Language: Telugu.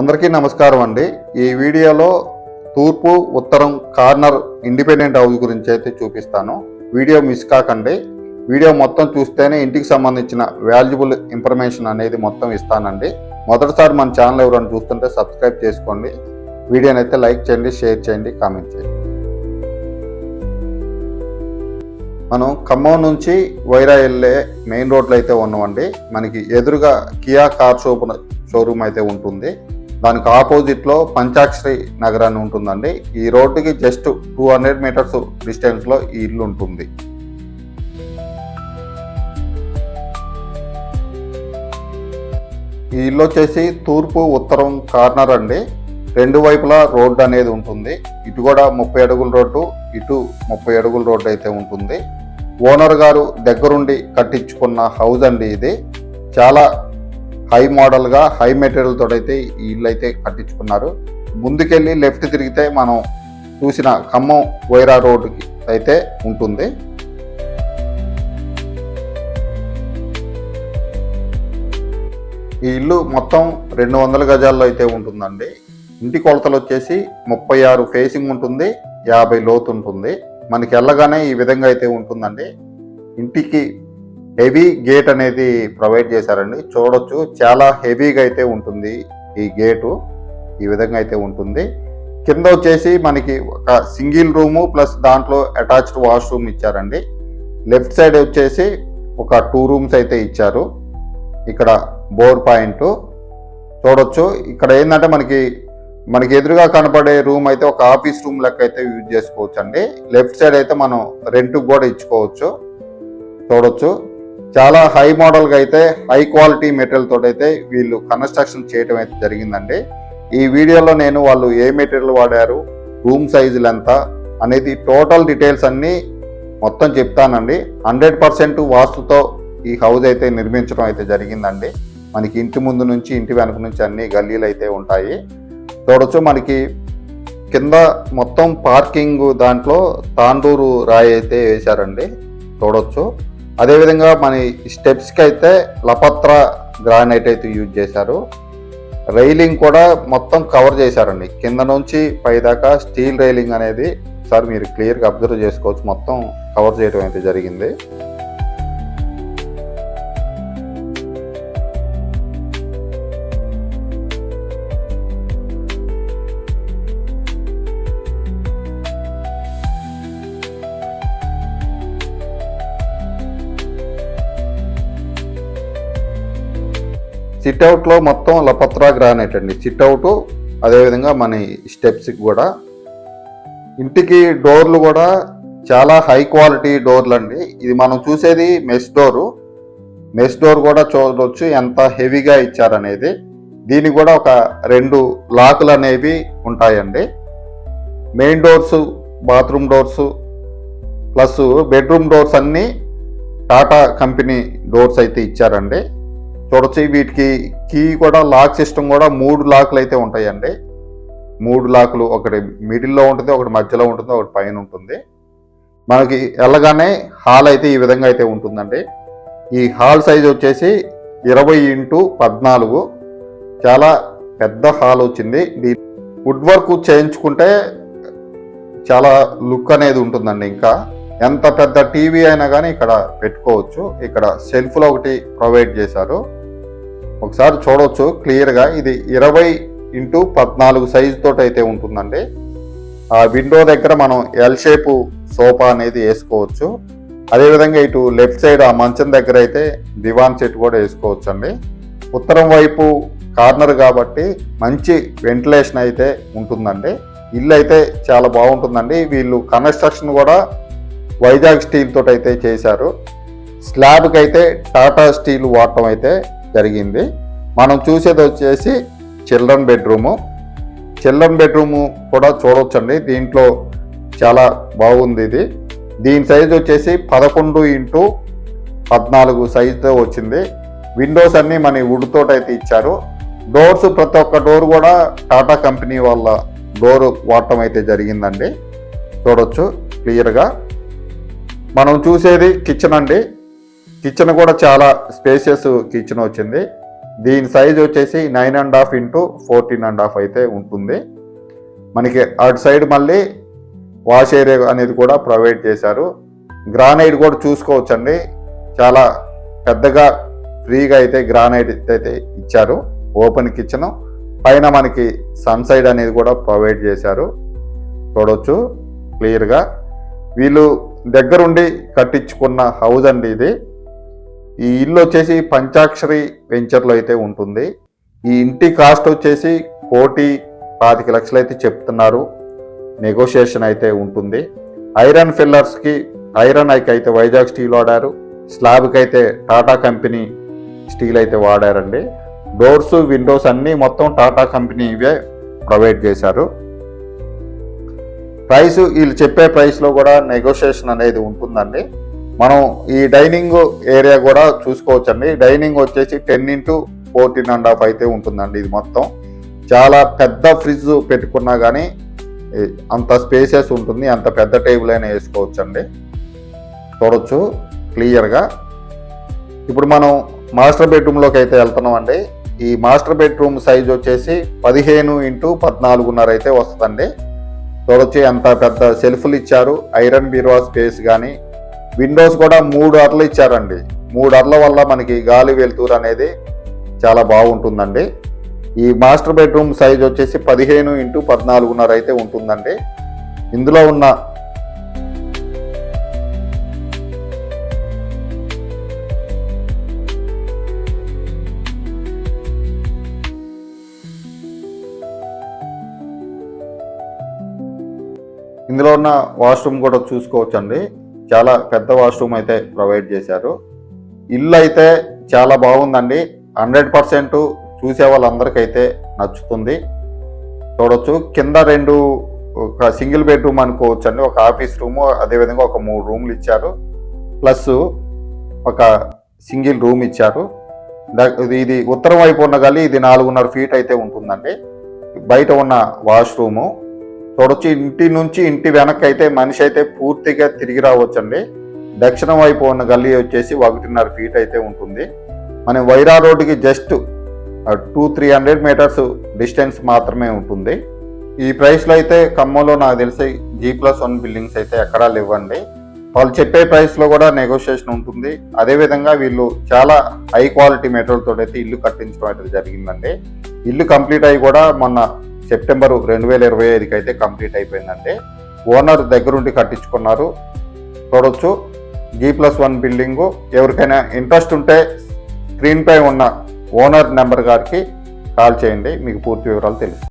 అందరికీ నమస్కారం అండి. ఈ వీడియోలో తూర్పు ఉత్తరం కార్నర్ ఇండిపెండెంట్ హౌస్ గురించి అయితే చూపిస్తాను. వీడియో మిస్ కాకండి. వీడియో మొత్తం చూస్తేనే ఇంటికి సంబంధించిన వాల్యుబుల్ ఇన్ఫర్మేషన్ అనేది మొత్తం ఇస్తానండి. మొదటిసారి మన ఛానల్ ఎవరైనా చూస్తుంటే సబ్స్క్రైబ్ చేసుకోండి. వీడియోని అయితే లైక్ చేయండి షేర్ చేయండి కామెంట్ చేయండి. మనం ఖమ్మం నుంచి వైరా వెళ్ళే మెయిన్ రోడ్లో అయితే ఉన్నామండి. మనకి ఎదురుగా కియా కార్ షోప్ షోరూమ్ అయితే ఉంటుంది. దానికి ఆపోజిట్లో పంచాక్షరి నగర్ అని ఉంటుందండి. ఈ రోడ్డుకి జస్ట్ టూ హండ్రెడ్ మీటర్స్ డిస్టెన్స్లో ఈ ఇల్లు ఉంటుంది. ఈ ఇల్లు వచ్చేసి తూర్పు ఉత్తరం కార్నర్ అండి. రెండు వైపులా రోడ్డు అనేది ఉంటుంది. ఇటు కూడా ముప్పై అడుగుల రోడ్డు ఇటు ముప్పై అడుగుల రోడ్డు అయితే ఉంటుంది. ఓనర్ గారు దగ్గరుండి కట్టించుకున్న హౌస్ అండి ఇది. చాలా హై మోడల్గా హై మెటీరియల్ తోడైతే ఈ ఇల్లు అయితే కట్టించుకున్నారు. ముందుకెళ్ళి లెఫ్ట్ తిరిగితే మనం చూసిన ఖమ్మం వైరా రోడ్డుకి అయితే ఉంటుంది. ఈ ఇల్లు మొత్తం రెండు వందల గజాల్లో అయితే ఉంటుందండి. ఇంటి కొలతలు వచ్చేసి ముప్పై ఆరు ఫేసింగ్ ఉంటుంది యాభై లోతు ఉంటుంది. మనకి వెళ్ళగానే ఈ విధంగా అయితే ఉంటుందండి. ఇంటికి హెవీ గేట్ అనేది ప్రొవైడ్ చేశారండి. చూడొచ్చు. చాలా హెవీగా అయితే ఉంటుంది ఈ గేటు. ఈ విధంగా అయితే ఉంటుంది. కింద వచ్చేసి మనకి ఒక సింగిల్ రూము ప్లస్ దాంట్లో అటాచ్డ్ వాష్రూమ్ ఇచ్చారండి. లెఫ్ట్ సైడ్ వచ్చేసి ఒక టూ రూమ్స్ అయితే ఇచ్చారు. ఇక్కడ బోర్ పాయింట్. చూడొచ్చు. ఇక్కడ ఏంటంటే మనకి మనకి ఎదురుగా కనపడే రూమ్ అయితే ఒక ఆఫీస్ రూమ్ లెక్క అయితే యూజ్ చేసుకోవచ్చు అండి లెఫ్ట్ సైడ్ అయితే మనం రెంట్కి కూడా ఇచ్చుకోవచ్చు. చూడొచ్చు. చాలా హై మోడల్గా అయితే హై క్వాలిటీ మెటీరియల్ తోటి అయితే వీళ్ళు కన్స్ట్రక్షన్ చేయడం అయితే జరిగిందండి. ఈ వీడియోలో నేను వాళ్ళు ఏ మెటీరియల్ వాడారు రూమ్ సైజులు ఎంత అనేది టోటల్ డీటెయిల్స్ అన్నీ మొత్తం చెప్తానండి. హండ్రెడ్ పర్సెంట్ వాస్తుతో ఈ హౌస్ అయితే నిర్మించడం అయితే జరిగిందండి. మనకి ఇంటి ముందు నుంచి ఇంటి వెనక నుంచి అన్ని గల్లీలు అయితే ఉంటాయి. చూడొచ్చు మనకి కింద మొత్తం పార్కింగ్ దాంట్లో తాండూరు రాయి అయితే వేశారండి. చూడొచ్చు. అదేవిధంగా మన స్టెప్స్కి అయితే లపత్ర గ్రానైట్ అయితే యూజ్ చేశారు. రైలింగ్ కూడా మొత్తం కవర్ చేశారండి. కింద నుంచి పైదాకా స్టీల్ రైలింగ్ అనేది సార్ మీరు క్లియర్గా అబ్జర్వ్ చేసుకోవచ్చు. మొత్తం కవర్ చేయడం అయితే జరిగింది. సిట్అవుట్లో మొత్తం లపత్రా గ్రానైట్ అండి సిట్అవుట్ అదేవిధంగా మన స్టెప్స్కి కూడా. ఇంటికి డోర్లు కూడా చాలా హై క్వాలిటీ డోర్లు అండి ఇది మనం చూసేది మెస్ డోరు. మెస్ డోర్ కూడా చూడవచ్చు ఎంత హెవీగా ఇచ్చారనేది. దీనికి కూడా ఒక రెండు లాకులు అనేవి ఉంటాయండి. Main doors bathroom doors plus bedroom doors అన్నీ టాటా కంపెనీ డోర్స్ అయితే ఇచ్చారండి. తుడచి వీటికి కీ కూడా లాక్ సిస్టమ్ కూడా మూడు లాక్లు అయితే ఉంటాయండి. మూడు లాకులు ఒకటి మిడిల్లో ఉంటుంది ఒకటి మధ్యలో ఉంటుంది ఒకటి పైన ఉంటుంది. మనకి వెళ్ళగానే హాల్ అయితే ఈ విధంగా అయితే ఉంటుందండి. ఈ హాల్ సైజ్ వచ్చేసి ఇరవై ఇంటూ పద్నాలుగు. చాలా పెద్ద హాల్ వచ్చింది. దీ వుడ్ వర్క్ చేయించుకుంటే చాలా లుక్ అనేది ఉంటుందండి ఇంకా. ఎంత పెద్ద టీవీ అయినా కానీ ఇక్కడ పెట్టుకోవచ్చు. ఇక్కడ సెల్ఫ్లో ఒకటి ప్రొవైడ్ చేశారు. ఒకసారి చూడవచ్చు క్లియర్గా. ఇది ఇరవై ఇంటూ పద్నాలుగు సైజు అయితే ఉంటుందండి. ఆ విండో దగ్గర మనం ఎల్ షేపు సోఫా అనేది వేసుకోవచ్చు. అదేవిధంగా ఇటు లెఫ్ట్ సైడ్ ఆ మంచం దగ్గర అయితే దివాన్ సెట్ కూడా వేసుకోవచ్చు అండి ఉత్తరం వైపు కార్నర్ కాబట్టి మంచి వెంటిలేషన్ అయితే ఉంటుందండి. ఇల్లు అయితే చాలా బాగుంటుందండి. వీళ్ళు కన్స్ట్రక్షన్ కూడా వైజాగ్ స్టీల్ తోటి అయితే చేశారు. స్లాబ్కి అయితే టాటా స్టీల్ వాడటం అయితే జరిగింది. మనం చూసేది వచ్చేసి చిల్డ్రన్ బెడ్రూము. చిల్డ్రన్ బెడ్రూము కూడా చూడవచ్చండి దీంట్లో చాలా బాగుంది ఇది. దీని సైజ్ వచ్చేసి పదకొండు ఇంటూ పద్నాలుగు సైజుతో వచ్చింది. విండోస్ అన్నీ మన వుడ్ అయితే ఇచ్చారు. డోర్స్ ప్రతి ఒక్క డోర్ కూడా టాటా కంపెనీ వాళ్ళ డోర్ వాడటం అయితే జరిగిందండి. చూడొచ్చు క్లియర్గా. మనం చూసేది కిచెన్ అండి. కిచెన్ కూడా చాలా స్పేసియస్ కిచెన్ వచ్చింది. దీని సైజ్ వచ్చేసి nine and half into fourteen and half అయితే ఉంటుంది. మనకి అటు సైడ్ మళ్ళీ వాష్ ఏరియా అనేది కూడా ప్రొవైడ్ చేశారు. గ్రానైట్ కూడా చూసుకోవచ్చండి. చాలా పెద్దగా ఫ్రీగా అయితే గ్రానైట్ అయితే ఇచ్చారు. Open kitchen. పైన మనకి సన్ సైడ్ అనేది కూడా ప్రొవైడ్ చేశారు. చూడవచ్చు క్లియర్గా. వీళ్ళు దగ్గరుండి కట్టించుకున్న హౌస్ అండి ఇది. ఈ ఇల్లు వచ్చేసి పంచాక్షరి వెంచర్లో అయితే ఉంటుంది. ఈ ఇంటి కాస్ట్ వచ్చేసి కోటి పాతిక లక్షలు అయితే చెప్తున్నారు. నెగోషియేషన్ అయితే ఉంటుంది. ఐరన్ ఫిల్లర్స్కి ఐరన్ ఐకి అయితే వైజాగ్ స్టీల్ వాడారు. స్లాబ్కి అయితే టాటా కంపెనీ స్టీల్ అయితే వాడారండి. డోర్స్ విండోస్ అన్నీ మొత్తం టాటా కంపెనీ ఇవే ప్రొవైడ్ చేశారు. ప్రైస్ వీళ్ళు చెప్పే ప్రైస్లో కూడా నెగోషియేషన్ అనేది ఉంటుందండి. మనం ఈ డైనింగ్ ఏరియా కూడా చూసుకోవచ్చండి. డైనింగ్ వచ్చేసి ten into fourteen and half అయితే ఉంటుందండి ఇది మొత్తం. చాలా పెద్ద ఫ్రిడ్జ్ పెట్టుకున్నా కానీ అంత స్పేసెస్ ఉంటుంది. అంత పెద్ద టేబుల్ అయినా వేసుకోవచ్చండి. చూడొచ్చు క్లియర్గా ఇప్పుడు మనం మాస్టర్ బెడ్రూమ్లోకి అయితే వెళ్తున్నాం అండి ఈ మాస్టర్ బెడ్రూమ్ సైజ్ వచ్చేసి పదిహేను ఇంటూ పద్నాలుగున్నర అయితే వస్తుందండి. చూడొచ్చు ఎంత పెద్ద సెల్ఫ్లు ఇచ్చారు. ఐరన్ బీరువా స్పేస్ కానీ విండోస్ కూడా మూడు అర్లు ఇచ్చారండి. మూడు అర్ల వల్ల మనకి గాలి వెలుతురు అనేది చాలా బాగుంటుందండి. ఈ మాస్టర్ బెడ్రూమ్ సైజ్ వచ్చేసి పదిహేను ఇంటూ పద్నాలుగున్నర అయితే ఉంటుందండి. ఇందులో ఉన్న ఇందులో ఉన్న వాష్రూమ్ కూడా చూసుకోవచ్చండి. చాలా పెద్ద వాష్రూమ్ అయితే ప్రొవైడ్ చేశారు. ఇల్లు అయితే చాలా బాగుందండి. హండ్రెడ్ పర్సెంట్ చూసే వాళ్ళందరికైతే నచ్చుతుంది. చూడొచ్చు. కింద రెండు ఒక సింగిల్ బెడ్రూమ్ అనుకోవచ్చు అండి ఒక ఆఫీస్ రూము అదేవిధంగా ఒక మూడు రూమ్లు ఇచ్చారు. ప్లస్ ఒక సింగిల్ రూమ్ ఇచ్చారు. ఇది ఉత్తరం వైపు ఉన్న కానీ ఇది నాలుగున్నర ఫీట్ అయితే ఉంటుందండి. బయట ఉన్న వాష్రూము చూడొచ్చు ఇంటి నుంచి ఇంటి వెనక్కి అయితే మనిషి అయితే పూర్తిగా తిరిగి రావచ్చండి. దక్షిణం వైపు ఉన్న గల్లీ వచ్చేసి ఒకటిన్నర ఫీట్ అయితే ఉంటుంది. మన వైరా రోడ్డుకి just two three hundred metres distance మాత్రమే ఉంటుంది. ఈ ప్రైస్లో అయితే ఖమ్మంలో నాకు తెలిసి జీ ప్లస్ వన్ బిల్డింగ్స్ అయితే ఎక్కడా లేవండి. వాళ్ళు చెప్పే ప్రైస్లో కూడా నెగోషియేషన్ ఉంటుంది. అదేవిధంగా వీళ్ళు చాలా హై క్వాలిటీ మెటీరియల్ అయితే ఇల్లు కట్టించడం అయితే జరిగిందండి. ఇల్లు కంప్లీట్ అయ్యి కూడా మొన్న సెప్టెంబర్ రెండు వేల ఇరవై ఐదుకి అయితే కంప్లీట్ అయిపోయిందండి. ఓనర్ దగ్గరుండి కట్టించుకున్నారు. చూడొచ్చు. జీ ప్లస్ వన్ బిల్డింగు ఎవరికైనా ఇంట్రెస్ట్ ఉంటే స్క్రీన్పై ఉన్న ఓనర్ నెంబర్ గారికి కాల్ చేయండి. మీకు పూర్తి వివరాలు తెలుసు